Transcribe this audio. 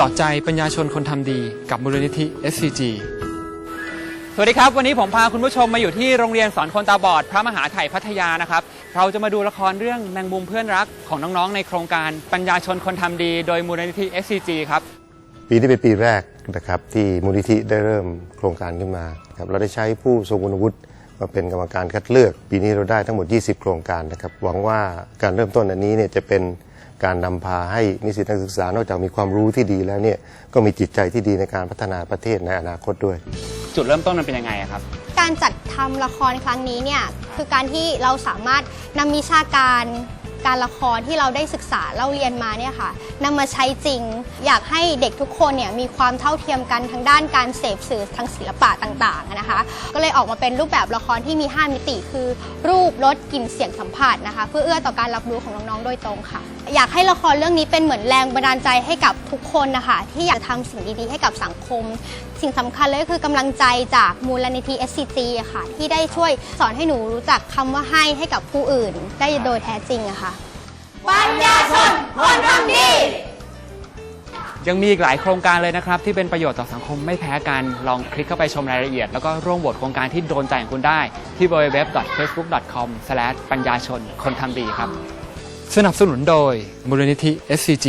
จาะใจปัญญาชนคนทำดีกับมูลนิธิ SCG สวัสดีครับ วันนี้ผมพาคุณผู้ชมมาอยู่ที่โรงเรียนสอนคนตาบอด พระมหาไถ่พัทยานะครับ เราจะมาดูละครเรื่องแมงมุมเพื่อนรักของน้องๆ ในโครงการปัญญาชนคนทำดี โดยมูลนิธิ SCG ครับ ปีนี้เป็นปีแรกนะครับที่มูลนิธิได้เริ่มโครงการขึ้นมาครับเราได้ใช้ผู้ทรงคุณวุฒิมาเป็นกรรมการคัดเลือก ปีนี้เราได้ทั้งหมด 20 โครงการนะครับหวังว่าการเริ่มต้นอันนี้เนี่ยจะเป็น การนำพาให้นิสิตนักศึกษานอกจากมีความรู้ที่ดีแล้วเนี่ยก็มีจิตใจที่ดีในการพัฒนาประเทศในอนาคตด้วย จุดเริ่มต้นมันเป็นยังไงอะครับ การจัดทำละครครั้งนี้เนี่ยคือการที่เราสามารถนำวิชาการการละครที่เราได้ศึกษาเล่าเรียนมาเนี่ยค่ะนำมาใช้จริง อยากให้เด็กทุกคนเนี่ยมีความเท่าเทียมกันทางด้านการเสพสื่อทางศิลปะต่างๆนะคะ ก็เลยออกมาเป็นรูปแบบละครที่มี 5 มิติ คือ รูปรสกลิ่นเสียงสัมผัสนะคะ เพื่อเอื้อต่อการรับรู้ของน้องๆโดยตรงค่ะอยากให้ละครเรื่องนี้เป็นเหมือนแรงบันดาลใจให้กับทุกคนนะคะที่อยากทำสิ่งดีๆให้กับสังคม สิ่งสำคัญเลยก็คือกำลังใจจากมูลนิธิ SCG อะค่ะ ที่ได้ช่วยสอนให้หนูรู้จักคำว่าให้ให้กับผู้อื่น ได้โดยแท้จริงอะค่ะปัญญาชนคนทำดียังมีอีกหลายโครงการเลยนะครับ ที่เป็นประโยชน์ต่อสังคมไม่แพ้กัน ลองคลิกเข้าไปชมรายละเอียด แล้วก็ร่วมโหวตโครงการที่โดนใจของคุณได้ ที่ www.facebook.com ปัญญาชนคนทำดีครับ สนับสนุนโดยมูลนิธิ SCG